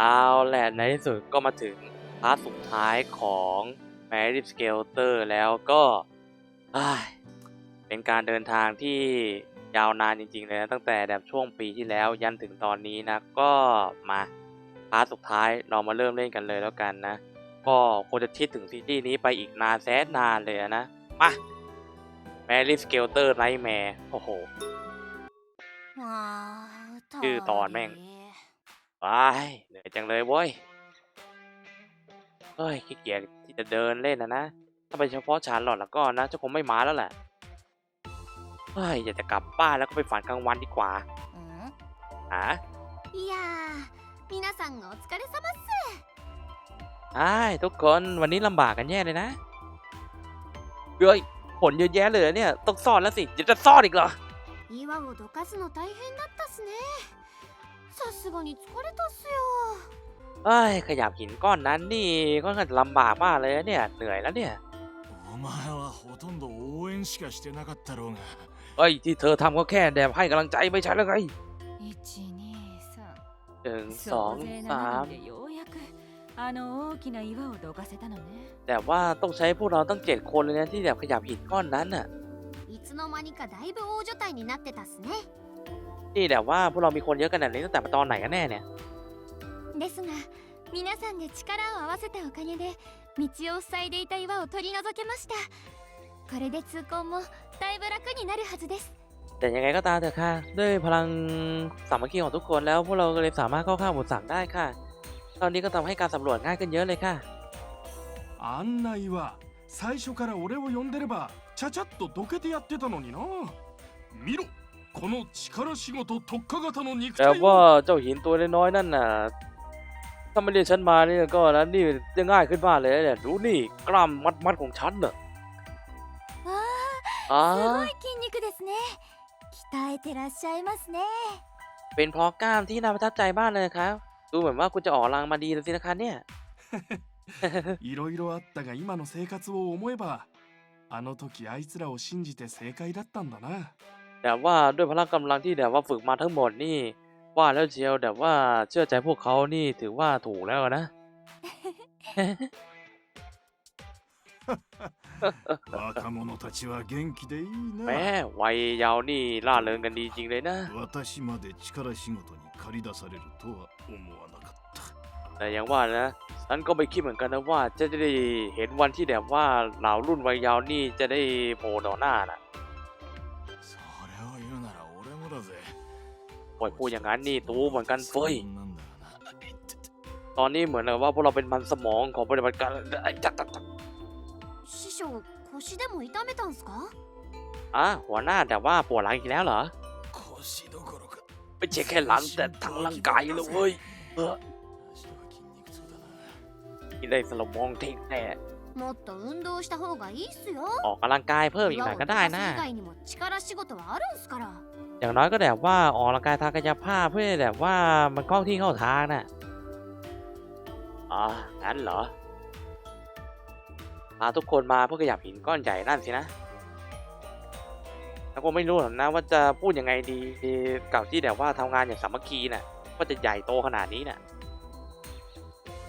เอาแหละในที่สุดก็มาถึงพาร์ทสุดท้ายของ m a r i s c a l t e r แล้วก็อ้ายเป็นการเดินทางที่ยาวนานจริงๆเลยนะตั้งแต่แบบช่วงปีที่แล้วยันถึงตอนนี้นะก็มาพาร์ทสุดท้ายเรามาเริ่มเล่นกันเลยแล้วกันนะ ก็คงจะคิดถึงซีรีส์นี้ไปอีกนานแสนนานเลยนะ มา m a r i s c a l t e r Nightmare โอ้โหชื่อตอนแม่ง ว้ายเหนื่อยจังเลยเว้ย เฮ้ยขี้เกียจที่จะเดินเล่นนะนะ ถ้าเป็นเฉพาะชาร์ลอตแล้วก็นะจะคงไม่มาแล้วแหละ เฮ้ย อยากจะกลับบ้านแล้วก็ไปฝันกลางวันดีกว่า うん อ่ะ いやー皆さんお疲れ様っす ใช่ทุกคนวันนี้ลำบากกันแย่เลยนะ เฮ้ย ผลเยอะแยะเลยเหรอเนี่ย ต้องซ่อนแล้วสิจะจะซ่อนอีกเหรอ 岩をどかすの大変だったっすね さすがに疲れたっすよ เอ้ย ขยับหินก้อนนั้นนี่ค่อนข้างจะลำบากมากเลยนะเนี่ย เหนื่อยแล้วเนี่ย お前はほとんど応援しかしてなかったろうが เอ้ย ที่เธอทำก็แค่แดบให้กำลังใจไม่ใช่แล้วไง 123หนึ่งสอง 総勢 สาม 7人でようやくあの大きな岩をどかせたのね แต่ว่าต้องใช้พวกเราตั้งเจ็ดคนเลยนะที่แบบขยับหินก้อนนั้นน่ะ いつの間にかだいぶ大所帯になってたっすね นี่แบบว่าพวกเรามีคนเยอะขนาดนี้ตั้งแต่ตอนไหนกันแน่เนี่ย ですが皆さんが力を合わせたおかげで道を塞いでいた岩を取り除けましたこれで通行もだいぶ楽になるはずです แต่ยังไงก็ตามเถอะค่ะ ด้วยพลังสามัคคีของทุกคนแล้วพวกเราก็เลยสามารถเข้าข้ามอุปสรรคได้ค่ะ ตอนนี้ก็ทำให้การสำรวจง่ายขึ้นเยอะเลยค่ะ あんな岩最初から俺を呼んでればちゃちゃっとどけてやってたのにな見ろ この力仕事特化型の肉 แต่ 体 ว่า を เจ้าหินตัวน้อยๆนั่นน่ะ ถ้าไม่เรียกฉันมาเนี่ยก็นะนี่จะง่ายขึ้นมากเลยเนี่ยดูนี่กล้ามมัดๆของฉันเน่ะ わ อ๋อ あすごい筋肉ですね鍛えてらっしゃいますね เป็นเพราะกล้ามที่น่าประทับใจมากเลยครับ ดูเหมือนว่าคุณจะออกกำลังมาดีเลยสินะคะเนี่ย いろいろあったが今の生活を思えばあの時あいつらを信じて正解だったんだな แต่ว่าด้วยพลังกำลังที่แบบว่าฝึกมาทั้งหมดนี่ ว่าแล้วเชียวแต่ว่าเชื่อใจพวกเขานี่ถือว่าถูกแล้วนะ 若者たちは元気でいい แม่ な วัยเยาว์นี่ล่าเริงกันดีจริงเลยนะ 私まで力仕事に駆り出されるとは思わなかった แต่อย่างว่านะฉันก็ไม่คิดเหมือนกันนะว่าจะได้เห็นวันที่แบบว่าเหล่ารุ่นวัยเยาว์นี่จะได้โผล่ต่อหน้าน่ะ ปล่อยพูดอย่างนั้นนี่ตูเหมือนกันเฟ้ยตอนนี้เหมือนกับว่าพวกเราเป็นมันสมองของปฏิบัติการไอ้จักจักจักชิโชคุชิเดโมอิตาเมตันสกะอะหัวหน้าแต่ว่าปวดหลังอีกแล้วเหรอไม่ใช่แค่หลังแต่ทั้งร่างกายเลยเว้ยนี่ได้สลบมองทิ้งแน่ออกกำลังกายเพิ่มอีกหน่อยก็ได้นะ อย่างน้อยก็แบบว่าออกกำลังกายทางกายภาพเพื่อแบบว่ามันเข้าที่เข้าทางนะ่ะอ๋องั้นเหรอพาทุกคนมาเพื่อขยับหินก้อนใหญ่นั่นสินะแล้วก็ไม่รู้หรอกนะว่าจะพูดยังไงดีเก่าที่แบบว่าทำงานอย่างสามัคคีนะ่ะก็จะใหญ่โตขนาดนี้นะ่ะ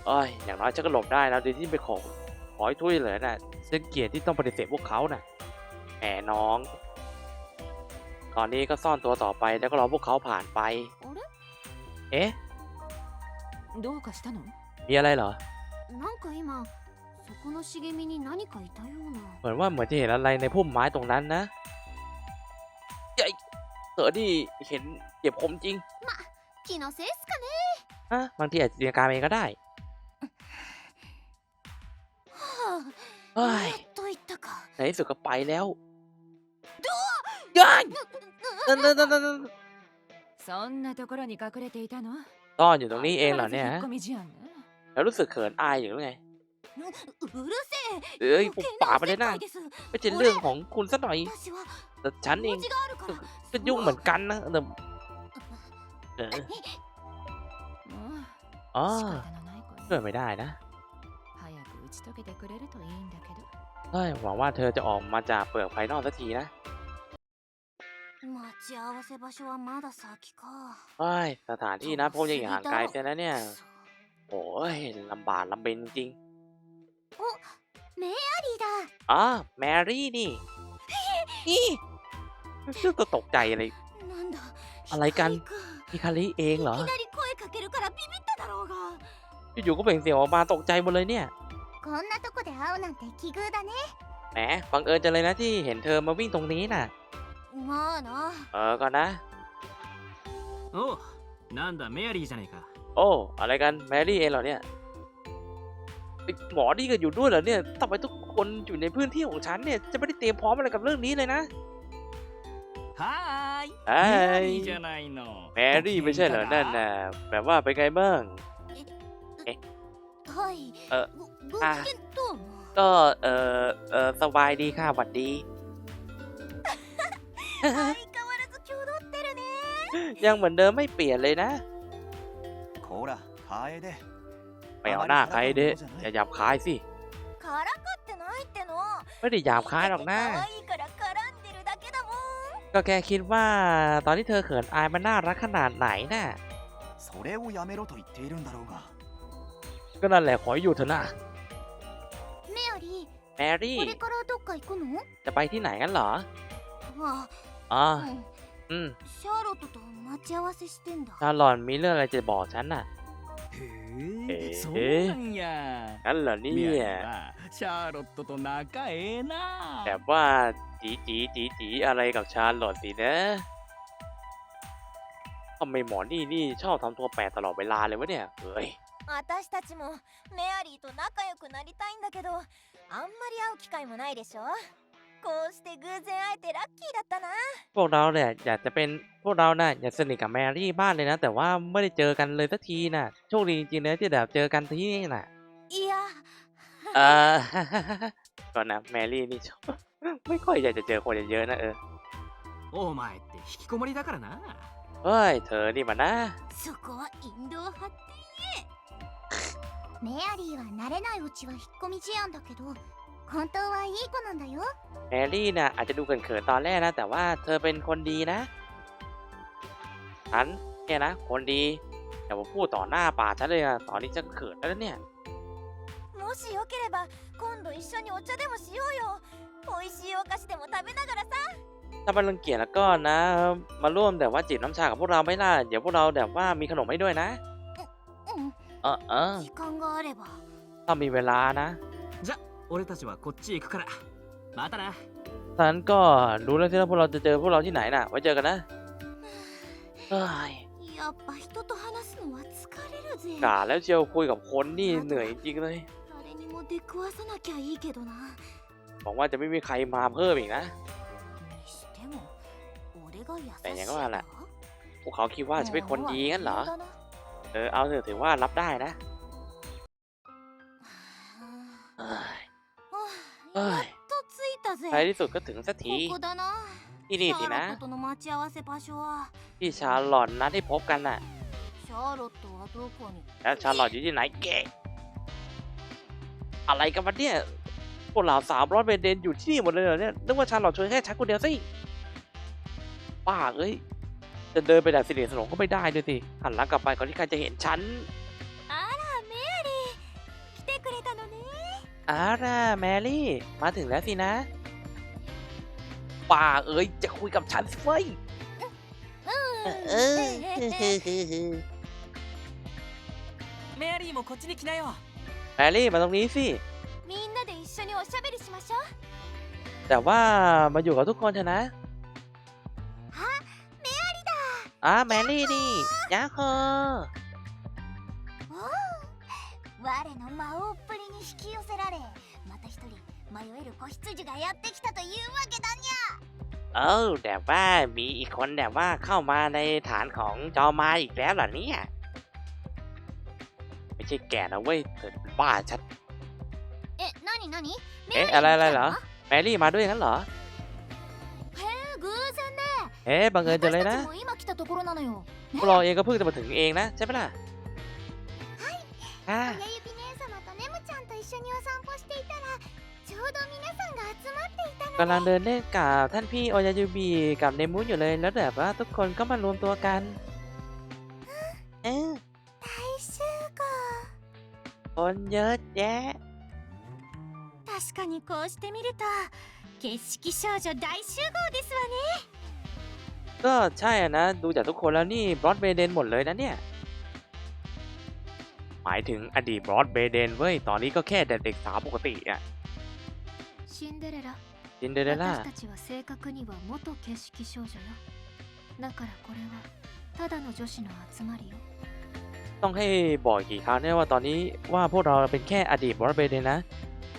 เอ้ยอย่างน้อยฉันก็หลบได้แล้วดยที่ไปขอขอให้ทุยเลยนะ่ะฉันเกลียดที่ต้องปฏิเสธพวกเขานะ่ะแหมน้อง ตอนนี้ก็ซ่อนตัวต่อไปแล้วก็รอพวกเขาผ่านไป あれ เอ๊ะ どうかしたの มีอะไรเหรอ なんか今そこの茂みに何かいたような เหมือนว่าเหมือนจะเห็นอะไรในพุ่มไม้ตรงนั้นนะใหญ่เธอนี่เห็นเจ็บคมจริง 気のせいっすかね ฮะบางทีอาจจะจินตนาการเองก็ได้ は เฮ้ あ ย やっと言ったか ในที่สุดก็ไปแล้ว そんなところに隠れていたの ซ่อนอยู่ตรงนี้เองเหรอเนี่ย 引っ ฮะ 込み思案ね แล้วรู้สึกเขินอายอยู่หรือไง ううるせ เอ้ え ยผมป่าไปเลยนะ 余計おせっかいです ไม่ใช่เรื่องของคุณสักหน่อย 私は แต่ฉันเอง 用事があるから ก็ยุ่งเหมือนกันนะแต่เออ も อ๋อ う仕方のない子 ช่วย ね ไม่ได้นะ 早く打ち解けてくれるといいんだけど เฮ้ยหวังว่าเธอจะออกมาจากเปลือกภายนอกสักทีนะ 待ち合わせ場所はまだ先か เฮ้ยสถานที่นะพบยังอยู่ห่างไกลเสียนะเนี่ย くそ โอ้ยลำบากลำเบนจริง メアリーだ อ๋อแมรี่นี่นี่ชื่อก็ตกใจเลย なんだอะไรกัน 光 ฮิคาริเองเหรอ いきなり声かけるからビビっただろうが อยู่ๆก็เปล่งเสียงออกมาตกใจหมดเลยเนี่ย こんなとこで会うなんて奇遇だね แหมบังเอิญจังเลยนะที่เห็นเธอมาวิ่งตรงนี้น่ะ まあな เออก่อนนะ おうなんだメアリーじゃねえか โอ้ อะไรกันแมรี่เองเหรอเนี่ยไอ้หมอนี่ก็อยู่ด้วยเหรอเนี่ยทำไมทุกคนอยู่ในพื้นที่ของฉันเนี่ย จะไม่ได้เตรียมพร้อมอะไรกับเรื่องนี้เลยนะ はーい เอ้ メア ย リーじゃないの แมรี่ไม่ใช่เหรอนั่นน่ะแบบว่าไปนไงบ้าง はいあごごあ機嫌どうも ก็เออเออสบายดีค่ะหวัดดี ยังเหมือนเดิมไม่เปลี่ยนเลยนะไปเอาหน้าใครเด้อย่าหยาบคายสิไม่ได้หยาบคายหรอกนะก็แกคิดว่าตอนที่เธอเขินอายมันน่ารักขนาดไหนน่ะก็นั่นแหละขอหยู่เถอะนะแมรี่จะไปที่ไหนกันเหรออ๋อ อืม シャーロットと待ち合わせしてんだ ชาลอนมีเรื่องอะไรจะบอกฉันน่ะ へええそうなんや งั้นเหรอเนี่ メアリ ย ーはシャーロットと仲ええな แบบว่าจีจีจีจีอะไรกับชาลอตสินะทำไมหมอนี่นี่ชอบทำตัวแปลกตลอดเวลาเลยวะเนี่ยเฮ้ย 私たちもメアリーと仲良くなりたいんだけどあんまり会う機会もないでしょ こうして偶然会えてラッキーだったな พวกเราเนี่ยอยากจะเป็นพวกเราน่ะอยากสนิทกับแมรี่บ้านเลยนะ แต่ว่าไม่ได้เจอกันเลยสักทีน่ะ โชคดีจริงๆนะที่แบบเจอกันที่นี่น่ะ いや เออ ก่อนนะแมรี่นี่ชอบ ไม่ค่อยอยากจะเจอคนเยอะๆนะเออ お前って引きこもりだからな เฮ้ย เธอนี่มันนะ そこはインドア派ってメアリーは慣れないうちは引っ込み思案だけど 本当はいい子なんだよ แมรี่น่ะอาจจะดูเขินๆตอนแรกนะ แต่ว่าเธอเป็นคนดีนะฉันเนี่ยนะ คนดีอย่ามาพูดต่อหน้าป่าฉันเลยอะตอนนี้ฉันเขินแล้วเนี่ย もしよければ今度一緒にお茶でもしようよ美味しいお菓子でも食べながらさ ถ้ามันรังเกียจแล้วก็นะ มาร่วมแบบว่าจิบน้ำชากับพวกเราไหม่ล่ะเดี๋ยวพวกเราแบบว่ามีขนมให้ด้วยนะ うん เออเออ 時間があれば ถ้ามีเวลานะ じゃ 俺たちはこっち行くからまたな ฉะนั้นก็รู้แล้วที่ว่าพวกเราจะเจอพวกเราที่ไหนน่ะ ไว้เจอกันนะเฮ้ย やっぱ人と話すのは疲れるぜ กาแล้วเชียวคุยกับคนนี่เหนื่อยจริงๆเลย 誰にも出くわさなきゃいいけどな หวังว่าจะไม่มีใครมาเพิ่มอีกนะ にしても俺が優しいแต่อย่างว่าแหละ か พวกเขาคิดว่าจะเป็นคนดีงั้นเหรอ もう微妙だな เออเอาเถอะถือว่ารับได้นะเอ้ย はあ เอ้ยท้ายที่สุดก็ถึงสักทีที่นี่สินะที่ชาร์ลอตนัดให้พบกันน่ะแล้วชาร์ลอตอยู่ที่ไหนเก๋อะไรกันวะเนี่ยพวกเหล่าสามร้อยเบเดนอยู่ที่นี่หมดเลยเหรอเนี่ยนึกว่าชาร์ลอตช่วยแค่ชักคนเดียวสิป้าเอ้ยจะเดินไปแบบสิเนสนองก็ไม่ได้ด้วยสิหันหลังกลับไปก่อนที่ใครจะเห็นฉัน อาร่าแมรี่ มาถึงแล้วสินะ ป้าเอ้ย จะคุยกับฉันสิเว้ย เออ メアリーもこっちに来なよ แมรี่มาตรงนี้สิ みんなで一緒におしゃべりしましょう แต่ว่ามาอยู่กับทุกคนเถอะนะ あメアリだ อ่าแมรี่ดิยาโฮ おう 我の魔王っぷりに引き寄せられまた一人迷える子羊がやってきたというわけだに เออแต่ว่ามีอีกคนแต่ว่าเข้ามาในฐานของจอมาอีกแล้วเหรอเนี่ย ไม่ใช่แกนะเว้ยเธอเป็นบ้าชัด ゃえ何何メえアリーあらあらあら来たの แมรี่มาด้วยงั้นเหรอ へえ偶然ね เอ๊ะบังเอิญจังเลย 私 นะ たちも今来たところなのよ พวกเราเองก็เพิ่งจะมาถึงเองนะใช่ไหมล่ะอ่า กำลังเดินเล่นกับท่านพี่โอยายูบีกับเนมูอยู่เลยแล้วแบบว่าทุกคนก็มารวมตัวกัน เออ 大集合 คนเยอะแยะ 確かにこうしてみると景色少女大集合ですわね ก็ใช่อะนะ ดูจากทุกคนแล้วนี่บรอดเบเดนหมดเลยนะเนี่ย หมายถึงอดีตบรอดเบเดนเว้ย ตอนนี้ก็แค่เด็กสาวปกติอะ シンデレラ ซินเดอเรลล่า 私たちは正確には元景色少女よだからこれはただの女子の集まりよ ต้องให้บอกกี่ครั้งเนี่ยว่าตอนนี้ว่าพวกเราเป็นแค่อดีตบรอดเบเดนนะ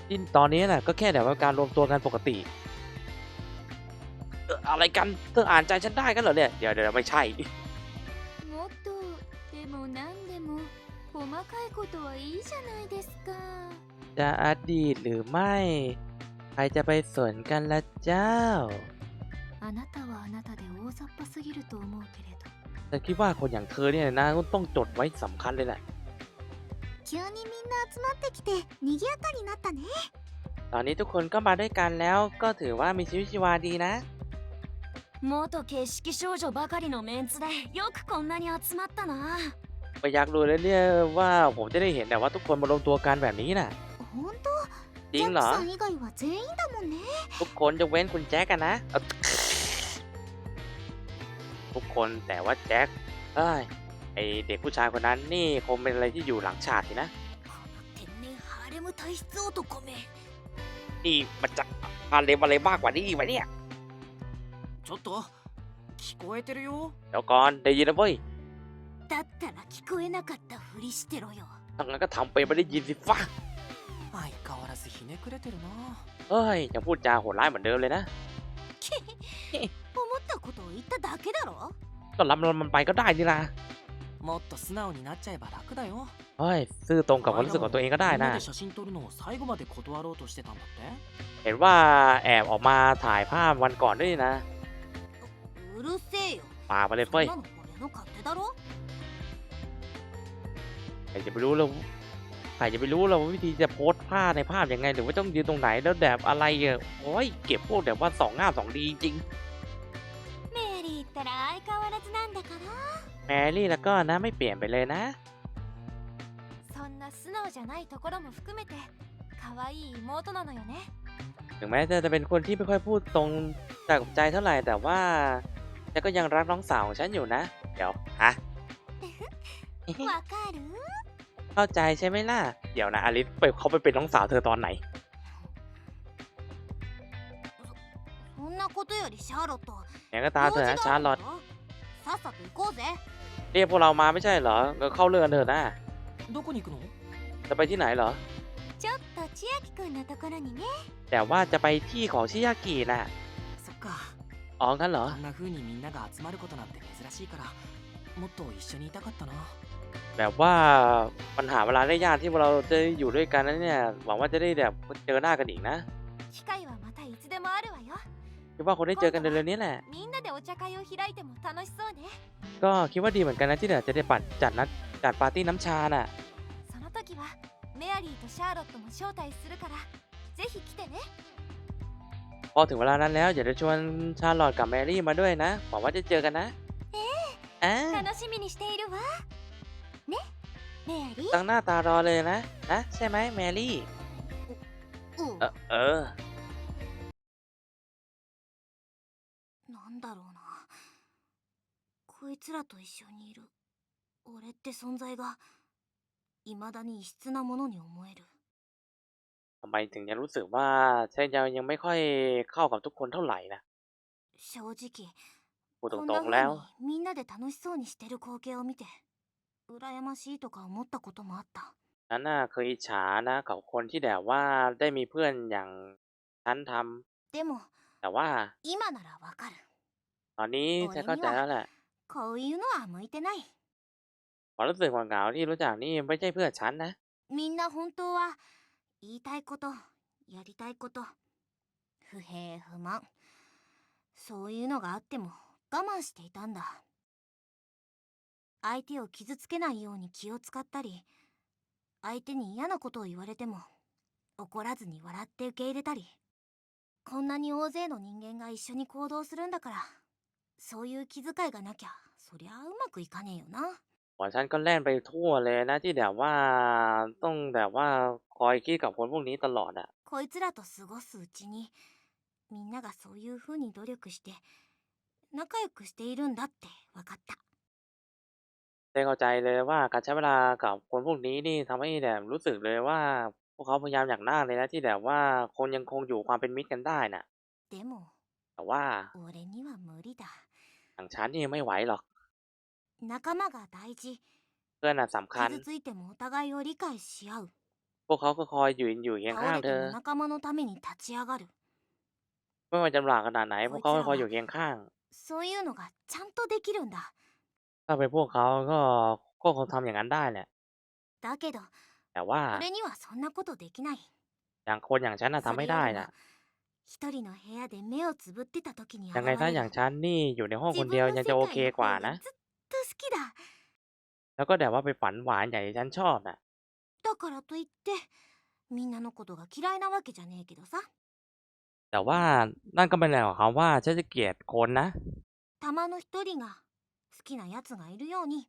ที่ตอนนี้น่ะก็แค่แบบว่าการรวมตัวกันปกติเอ่ออะไรกันเธออ่านใจฉันได้กันเหรอเนี่ย เดี๋ยวเดี๋ยวไม่ใช่ もっとでも何でも細かいことはいいじゃないですか จะอดีตหรือไม่ ใค รจะไปสนกันละเจ้า あなたはあなたで大雑把すぎると思うけれど ฉันคิดว่าคนอย่างเธอเนี่ยนะต้องจดไว้สำคัญเลยแหละ 急にみんな集まってきて賑やかになったね ตอนนี้ทุกคนก็มาด้วยกันแล้ว ก็ถือว่ามีชีวิตชีวาดีนะ 元景色少女ばかりのメンツでよくこんなに集まったな ก็อยากรู้เลยเนี่ยว่าผมจะได้เห็นแต่ว่าทุกคนมารวมตัวกันแบบนี้น่ะ 本当 จริงเหรอทุกคนจะเว้นคุณแจ็คกันนะ ทุกคนแต่ว่าแจ็คเอ้ยไอเด็กผู้ชายคนนั้นนี่คงเป็นอะไรที่อยู่หลังฉากสินะนี่มันจะอาเลมอะไรมากกว่านี้อีกวะเนี่ยちょっと聞こえてるよเดี๋ยวก่อนได้ยินนะเว้ยだったら聞こえなかったふりしてろよถ้างั้นก็ทำไปไม่ได้ยินสิฟ้า相変 わらずひねくれてるな เฮ้ยยังพูดจาโหดร้ายเหมือนเดิมเลยนะ 思ったことを言っただけだろ ก็รับมันไปก็ได้นี่นะ もっと素直になっちゃえば楽だよ เฮ้ยซื่อตรงกับความรู้สึกของตัวเองก็ได้ みん นะ なで写真撮るのを最後まで断ろうとしてたんだって เห็นว่าแอบออกมาถ่ายภาพวันก่อนด้วยนะ うるせえよ ปากไปเลย そ เฟ้ย んなの俺の勝手だろ ใครจะไปรู้เรา ใครจะไปรู้เราวิธีจะโพสผ้าในภาพยังไง หรือว่าต้องยืนตรงไหนแล้วแบบอะไรเออโอ้ยเก็บพวกแบบว่าสองหน้าสองดีจริงแมรี่แต่ล้ก็ว่จนันแต่ก็นะแมรี่แล้วก็นะไม่เปลี่ยนไปเลยนะそんな素直じゃないところも含めて可愛い妹なのよねถึงแม้จะจะเป็นคนที่ไม่ค่อยพูดตรงจากใจเท่าไหร่แต่ว่าแต่ก็ยังรักน้องสาวของฉันอยู่นะ เดี๋ยวฮะ เข้าใจใช่ไหมล่ะ เดี๋ยวนะอลิสไปเขาไปเป็นน้องสาวเธอตอนไหน そんなことよりシャーロット อย่างก็ตามเถอะนะชาร์ลอต さっさと行こうぜ เรียกพวกเรามาไม่ใช่เหรอก็เข้าเรื่องกันเถอะนะ どこに行くの จะไปที่ไหนเหรอ ちょっと千秋くんのところにね แต่ว่าจะไปที่ของชิยากิน่ะ そっか อ๋องั้นเหรอ あんな風にみんなが集まることなんて珍しいからもっと一緒にいたかったな แบบว่าปัญหาเวลาได้ยากที่เราจะอยู่ด้วยกันนั้นเนี่ยหวังว่าจะได้แบบเจอหน้ากันอีกนะ 機会はまたいつでもあるわよ คิดว่าคงได้เจอกันเร็วๆนี้แหละ みんなでお茶会を開いても楽しそうね ก็คิดว่าดีเหมือนกันนะที่เดี๋ยวจะได้ปัดจัดนัดจัดปาร์ตี้น้ำชาน่ะ その時はメアリーとシャーロットも招待するからぜひ来てね พอถึงเวลานั้นแล้วอยากจะชวนชาร์ลอตกับแมรี่มาด้วยนะหวังว่าจะเจอกันนะเอ๊ะ 楽しみにしているわ ねメアリー ตั้งหน้าตารอเลยนะนะใช่ไหมแมรี่ うん เออเออ なんだろうなこいつらと一緒にいる俺って存在が未だに異質なものに思える ทำไมถึงยังรู้สึกว่าฉันยังยังไม่ค่อยเข้ากับทุกคนเท่าไหร่นะ 正直 พูดต こん ร な งๆแล้ว 風にみんなで楽しそうにしてる光景を見て 羨ましいとか思ったこともあった ฉันน่ะเคยอิจฉานะกับคนที่แบบว่าได้มีเพื่อนอย่างฉันทำ でも แต่ว่า 今ならわかる ตอนนี้ฉันเข้าใจแล้วแหละ こういうのは向いてない ความรู้สึกเหงาๆที่รู้จักนี่ไม่ใช่เพื่อนฉันนะ みんな本当は言いたいことやりたいこと不平不満そういうのがあっても我慢していたんだ 相手を傷つけないように気を使ったり相手に嫌なことを言われても怒らずに笑って受け入れたりこんなに大勢の人間が一緒に行動するんだからそういう気遣いがなきゃそりゃうまくいかねえよな หัวฉันก็แล่นไปทั่วเลยนะที่แบบว่าต้องแบบว่าคอยคิดกับคนพวกนี้ตลอดอะ こいつらと過ごすうちにみんながそういう風に努力して仲良くしているんだって分かった ได้เข้าใจเลยว่าการใช้เวลากับคนพวกนี้นี่ทำให้แบบรู้สึกเลยว่า พวกเขาพยายามอย่างมากเลยนะที่แบบว่าคนยังคงอยู่ความเป็นมิตรกันได้น่ะ でも แต่ว่า 俺には無理だ อย่างฉันนี่ไม่ไหวหรอก 仲間が大事 เพื่อนน่ะสำคัญ 傷ついてもお互いを理解し合う พวกเขาก็คอยอยู่อยู่เคียงข้า 倒 ง れ เธ て อ も仲間のために立ち上がる ไม่ว่าจะลำบากขนาดไหน พวกเขาก็คอยอยู่เคียงข้าง そういうのがちゃんとできるんだ ถ้าเป็นพวกเขาก็ก็คงทำอย่างนั้นได้แหละ だけど แต่ว่า 俺にはそんなことできない อย่างคนอย่างฉันน่ะทำไม่ได้น่ะ 一人の部屋で目をつぶってた時に ยังไงถ้าอย่างฉันนี่อยู่ในห้องคนเดียวยังจะโอเคกว่านะ ずっと好きだ แล้วก็แบบว่าไปฝันหวานอย่างที่ฉันชอบน่ะ だからといってみんなのことが嫌いなわけじゃねえけどさ แต่ว่านั่นก็ไม่ได้หมายความว่าฉันจะเกลียดคนนะ たまの一人が 好きなやつがいるように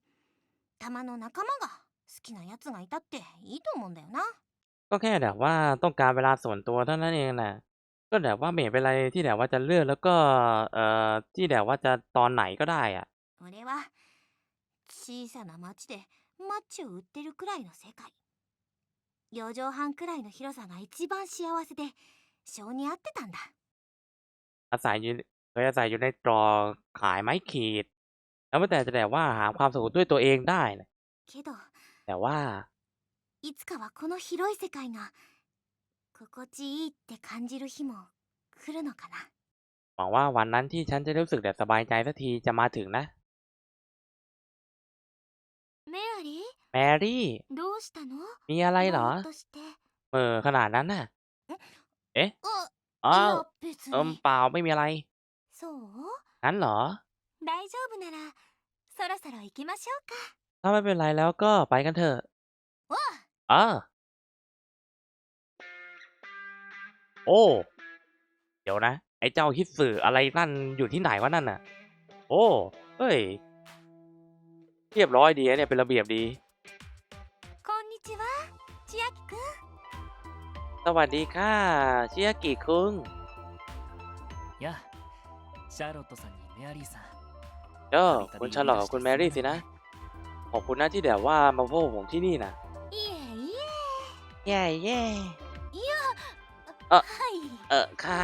たまの仲間が好きなやつがいたっていいと思うんだよな ก็แค่แบบว่าต้องการเวลาส่วนตัวเท่านั้นเองน่ะ ก็แบบว่าไม่เห็นเป็นไรที่แบบว่าจะเลือกแล้วก็เอ่อที่แบบว่าจะตอนไหนก็ได้อ่ะ 俺は小さな町でマッチを売ってるくらいの世界4畳半くらいの広さが一番幸せで性に合ってたんだ อาศัยอยู่เคยอาศัยอยู่ในตรอกขายไม้ขีด แล้วไม่แต่จะแบบว่าหาความสุขด้วยตัวเองได้นะ けど แต่ว่า いつかはこの広い世界が心地いいって感じる日も来るのかな หวังว่าวันนั้นที่ฉันจะรู้สึกแบบสบายใจสักทีจะมาถึงนะ メアリー แมรี่ どうしたの มีอะไรเหรอ ぼーっとして เออขนาดนั้นน่ะ あ อ้าว いや別 เอิม に เปล่าไม่มีอะไร そう งั้นเหรอ 大丈夫なら そろそろ行きましょうか ถ้าไม่เป็นไรแล้วก็ไปกันเถอะ わ เออโอ้ เดี๋ยวนะ ไอ้เจ้าฮิตสื่ออะไรนั่นอยู่ที่ไหนวะนั่นน่ะ โอ้ เฮ้ย เรียบร้อยดีนะเนี่ยเป็นระเบียบดี こんにちは千秋くん สวัสดีค่ะเชียกิคุง やあシャーロットさんにメアリーさん เด้อคุณชาร์ลอตกับคุณแมรี่สินะ ขอบคุณนะที่แบบว่ามาพบผมที่นี่นะ いえい แย่แย่ えはい เออค่ะ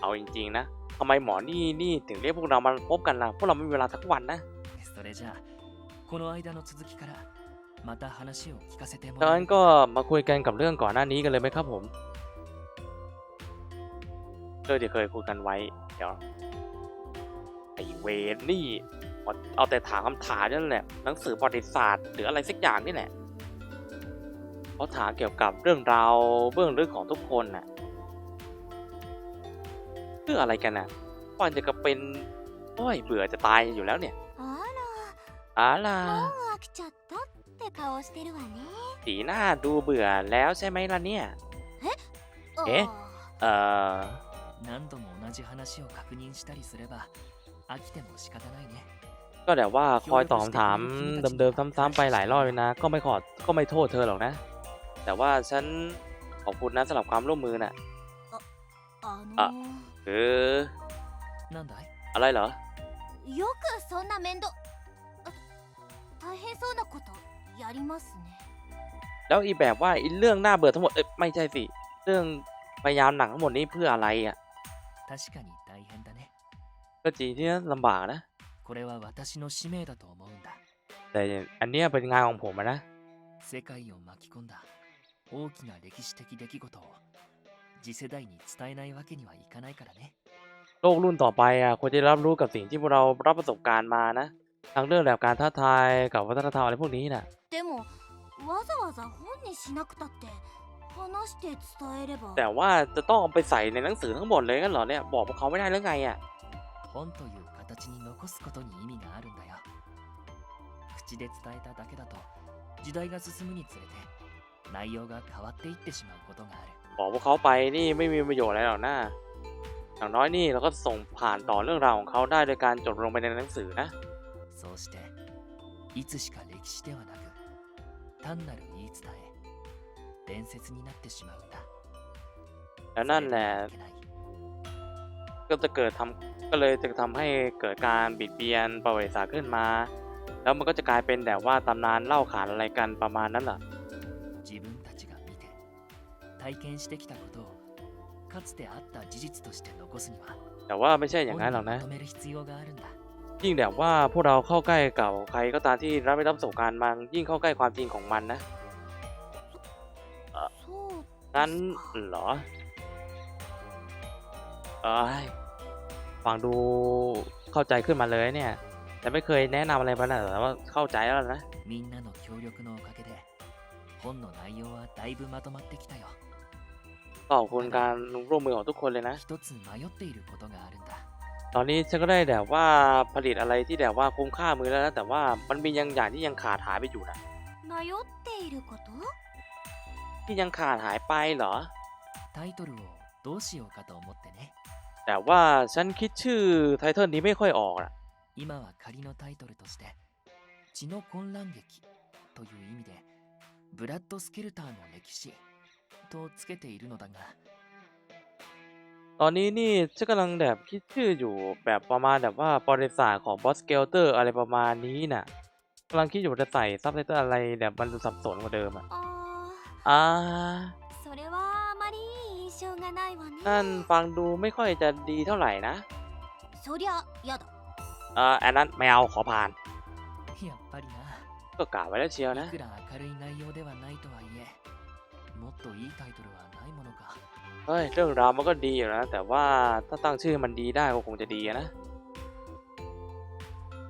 เอาจริงๆนะทำไมหมอนี่นี่ถึงเรียกพวกเรามาพบกันล่ะ พวกเราไม่มีเวลาสักวันนะ それじゃあこの間の続きからまた話を聞かせても ดัง ら นั้ え น る ก็มาคุยกันกับเรื่องก่อนหน้านี้กันเลยไหมครับผมเรื่องที่เคยคุยกันไว้ เดี๋ยว ไอ เวรนี่เอาแต่ถามคำถามนั่นแหละหนังสือประวัติศาสตร์หรืออะไรสักอย่างนี่แหละเขาถามเกี่ยวกับเรื่องราวเบื้องลึกของทุกคนน่ะเพื่ออะไรกันน่ะก่อนจะก็เป็นโอ้ยเบื่อจะตายอยู่แล้วเนี่ยอาล่ะสีหน้าดูเบื่อแล้วใช่ไหมล่ะเนี่ยเอ๊ะเอ่อ 何度も同じ話を確認したりすれば飽きても仕方ないね ก็แบบว่าคอยตอบคำถามเดิมๆซ้ำๆไปหลายรอบเลยนะ ก็ไม่ขอก็ไม่โทษเธอหรอกนะ แต่ว่าฉันขอบคุณนะสำหรับความร่วมมือน่ะ あのあคือ なんだい อะไรเหรอ よくそんな面倒あ大変そうなことやりますね แล้วอีแบบว่าอีเรื่องน่าเบื่อทั้งหมด เอ้ยไม่ใช่สิ เรื่องพยายามหนักทั้งหมดนี้เพื่ออะไรอ่ะ 確かに大変だね ก็จริงที่ลำบากนะ これは私の使命だと思うんだ แต่อันเนี้ยเป็นงานของผมอะนะ 世界を巻き込んだ大きな歴史的出来事を次世代に伝えないわけにはいかないからね โลกรุ่นต่อไปอ่ะควรจะรับรู้กับสิ่งที่พวกเรารับประสบการณ์มานะ ทั้งเรื่องแบบการท้าทายกับวัฒนธรรมอะไรพวกนี้น่ะ でもわざわざ本にしなくたって話して伝えれば แต่ว่าจะต้องเอาไปใส่ในหนังสือทั้งหมดเลยกันเหรอเนี่ย บอกพวกเขาไม่ได้หรือไงอ่ะ 本という形に残すことに意味があるんだよ口で伝えただけだと時代が進むにつれて内容が変わっていってしまうことがある บอกพวกเขาไปนี่ไม่มีประโยชน์อะไรหรอกนะอย่างน้อยนี่เราก็ส่งผ่านต่อเรื่องราวของเขาได้โดยการจดลงไปในหนังสือนะ そうして いつしか歴史ではなく単なる言い伝え伝説になってしまうんだ แล้วนั่นแหละ それではいけない ก็จะเกิดทำก็เลยจะทำให้เกิดการบิดเบียนประวัติศาสตร์ขึ้นมา แล้วมันก็จะกลายเป็นแบบว่าตำนานเล่าขานอะไรกันประมาณนั้นแหละแต่ว่าไม่ใช่อย่างนั้นหรอกนะยิ่งแบบว่าพวกเราเข้าใกล้เก่าใครก็ตามที่รับไม่รับประสบการณ์มันยิ่งเข้าใกล้ความจริงของมันนะงั้นเหรอเอ้ ฟังดูเข้าใจขึ้นมาเลยเนี่ย แต่ไม่เคยแนะนำอะไรมานะแต่ว่าเข้าใจแล้วนะ みんなの協力のおかげで本の内容はだいぶまとまってきたよ ขอบคุณการร่วมมือของทุกคนเลยนะ 一つ迷っていることがあるんだ ตอนนี้ฉันก็ได้แบบว่าผลิตอะไรที่แบบว่าคุ้มค่ามือแล้วนะแต่ว่ามันมียังอย่างที่ยังขาดหายไปอยู่นะ 迷っていること ที่ยังขาดหายไปเหรอ タイトルをどうしようかと思ってね แต่ว่าฉันคิดชื่อไทเทิลนี้ไม่ค่อยออกนะ 今は仮のタイトルとして「血の混乱劇」という意味で「ブラッド・スケルターの歴史」とつけているのだが ตอนนี้นี่ฉันกำลังแบบคิดชื่ออยู่แบบประมาณแบบว่าประวัติศาสตร์ของบอสเกลเตอร์อะไรประมาณนี้น่ะกำลังคิดอยู่ว่าจะใส่ซับไตเติลอะไรแบบมันดูสับสนกว่าเดิมอ่ะ あ อ่า ないわね นั่นฟังดูไม่ค่อยจะดีเท่าไหร่นะ そりゃやだ เอ่ออันนั้นไม่เอาขอผ่าน やっぱりな ก็กล่าวไว้แล้วเชียวนะ いくら明るい内容ではないとはいえもっといいタイトルはないものか เฮ้ยเรื่องราวมันก็ดีอยู่นะ แต่ว่าถ้าตั้งชื่อมันดีได้ก็คงจะดีอะนะ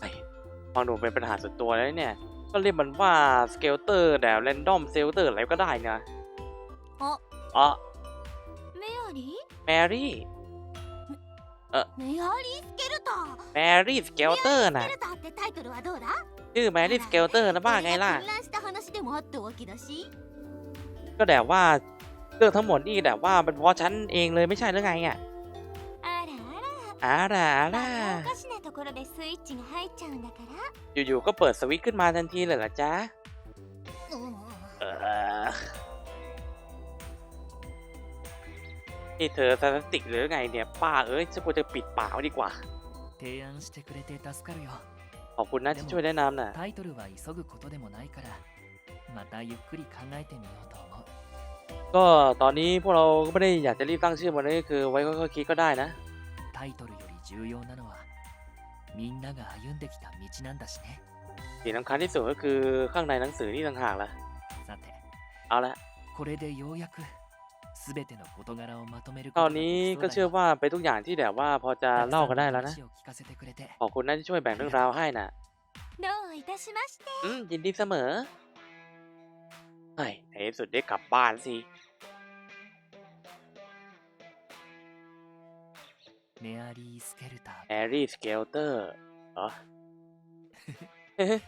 ไอ้ยฟังดูเป็นปัญหาส่วนตัวแล้วเนี่ย ก็เรียกมันว่าสเกลเตอร์แบบแรนดอมเซลเตอร์อะไรก็ได้นะ あ อ๋อ แมรี่ เออメアリー・スケルトンแมรี่สเกลเตอร์นะชื่อแมรี่สเกลเตอร์นะบ้าไงล่ะ乱した話でもあったわけだしก็แบบว่าเรื่องทั้งหมดนี่แบบว่าเป็นเพราะฉันเองเลยไม่ใช่หรือไงอะあらอาล่ะอาあらล่าまたおかしなとこอยู่ๆก็เปิดสวิตช์ขึ้นมาทันทีเลยเหรอจ๊ะ นี่เธอสถิติหรือไงเนี่ยป้าเอ้ยฉันควรจะปิดปากดีกว่าขอบคุณนะที่ช่วยแนะนำนะก็ตอนนี้พวกเราก็ไม่ได้อยากจะรีบตั้งชื่อมันเลยคือไว้ก็คิดก็ได้นะสิ่งสำคัญที่สุดก็คือข้างในหนังสือนี่ต่างหากล่ะเอาละ ต こ อ と น がで นี้ き ก็ そう เชื่อ だよ ว่าเป็นทุกอย่างที่แบบว่าพอจะ たく เล่า さん กันได้ の แล้วนะ 話を聞かせてくれて ขอบคุณนะที่ช่วยแบ่งเรื่องราวให้น่ะ どういたしまして อืมยินดีเสมอเฮ้ยในที่สุดได้กลับบ้านสิ メアリー・スケルタ แฮร์รี่สเกลเตอร์เหรอ ー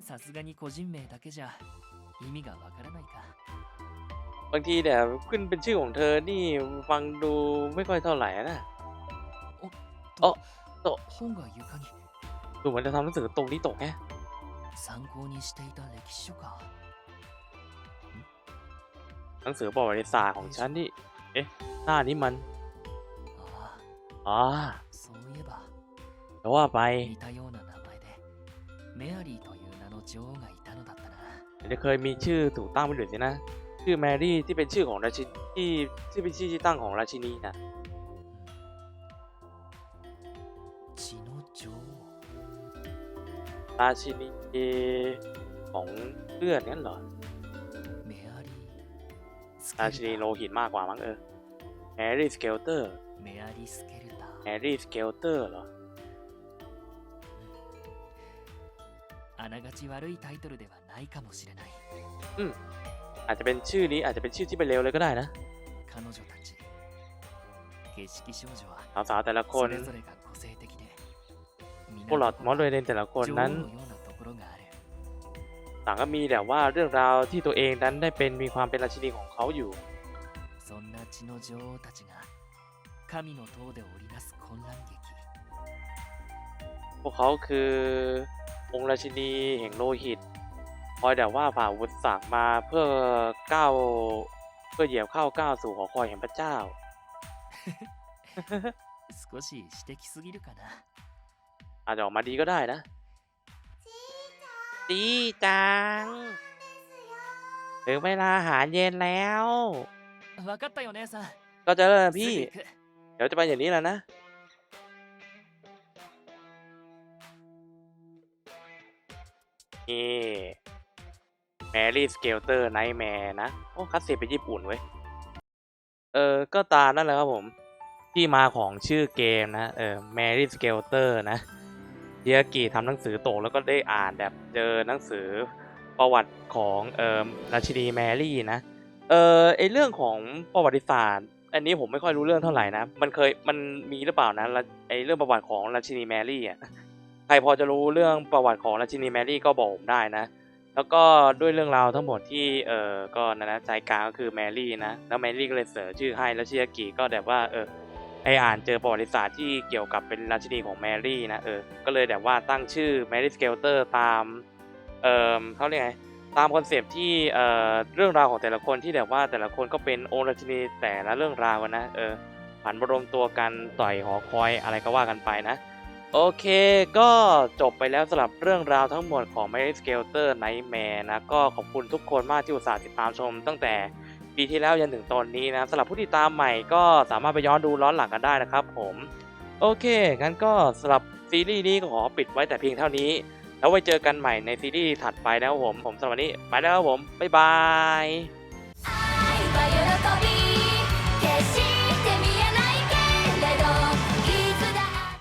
さすがに個人名だけじゃ意味がわからないか บางทีเดี๋ยวขึ้นเป็นชื่อของเธอนี่ฟังดูไม่ค่อยเท่าไหร่นะโอ้องโตะดูเหมือนจะทำหนังสือตรงนี้ตกแฮะหนังสือปอะวัติศาของฉันนี่ เอ๊ะ หน้านี้มันอ๋อแต่ว่าไปจะเคยมีชื่อถูกตั้งมาด้วยสินะ ชื่อแมรี่ที่เป็นชื่อของราชินีที่ที่เป็นชื่อที่ตั้งของราชินีนะราชินีของเลือดนั่นเหรอราชินีโลหิตมากกว่ามั้งเออแมรี่สเกลเตอร์แมรี่สเกลเตอร์เหรอ。うん。 อาจจะเป็นชื่อนี้อาจจะเป็นชื่อที่ไปเร็วเลยก็ได้นะสาวๆแต่ละคนพวกหลอดมอสเรนแต่ละคนนั้นต่างก็มีแต่ว่าเรื่องราวที่ตัวเองนั้นได้เป็นมีความเป็นราชินีของเขาอยู่พวกเขาคือองค์ราชินีแห่งโลหิต อยแต่ว่าผ่าวุธศักดิ์มาเพื่อก้าวเพื่อเหยียบเข้าก้าวสู่หอคอยแห่งพระเจ้า 少し指摘すぎるかな อาจจะออกมาดีก็ได้นะดีจัง ถึงเวลาอาหารเย็นแล้ว 分かったよ姉さん ก็จะเริ่ม すぐ พี่ 行く เดี๋ยวจะไปอย่างนี้แหล้วนะ นี่ แมรี่สเกลเตอร์ไนท์แมร์นะ โอ้คัสเซเป็นญี่ปุ่นเว้ย เออ ก็ตามนั่นแหละครับผม ที่มาของชื่อเกมนะ เออแมรี่สเกลเตอร์นะเดียกิทำหนังสือตกแล้วก็ได้อ่านแบบเจอหนังสือประวัติของเอ่อราชินีแมรี่นะ เออไอเรื่องของประวัติศาสตร์ อันนี้ผมไม่ค่อยรู้เรื่องเท่าไหร่นะ มันเคยมันมีหรือเปล่านะไอเรื่องประวัติของราชินีแมรี่อะใครพอจะรู้เรื่องประวัติของราชินีแมรี่ก็บอกผมได้นะ แล้วก็ด้วยเรื่องราวทั้งหมดที่เออก็นะนะใจกลางก็คือแมรี่นะแล้วแมรี่ก็เลยเสนอชื่อให้แล้วชิยากิก็แบบว่าเออไออ่านเจอประวัติศาสตร์ที่เกี่ยวกับเป็นราชินีของแมรี่นะเออก็เลยแบบว่าตั้งชื่อแมรี่สเกลเตอร์ตามเออเขาเรียกไงตามคอนเซปที่เอ่อเรื่องราวของแต่ละคนที่แบบว่าแต่ละคนก็เป็นองค์ราชินีแต่ละเรื่องราวนะเออผันบรมตัวกันต่อยหอคอยอะไรก็ว่ากันไปนะ โอเคก็จบไปแล้วสำหรับเรื่องราวทั้งหมดของ m y s c a l t e r Nightmare นะ ก็ขอบคุณทุกคนมากที่อุตส่าห์ติดตามชมตั้งแต่ปีที่แล้วยันถึงตอนนี้นะสำหรับผู้ติดตามใหม่ก็สามารถไปย้อนดูร้อนหลังกันได้นะครับผม โอเค งั้นก็สำหรับซีรีส์นี้ก็ขอปิดไว้แต่เพียงเท่านี้ แล้วไว้เจอกันใหม่ในซีรีส์ถัดไปนะครับผม ผมสำหรับวันนี้ไปแล้วครับผม บ๊ายบาย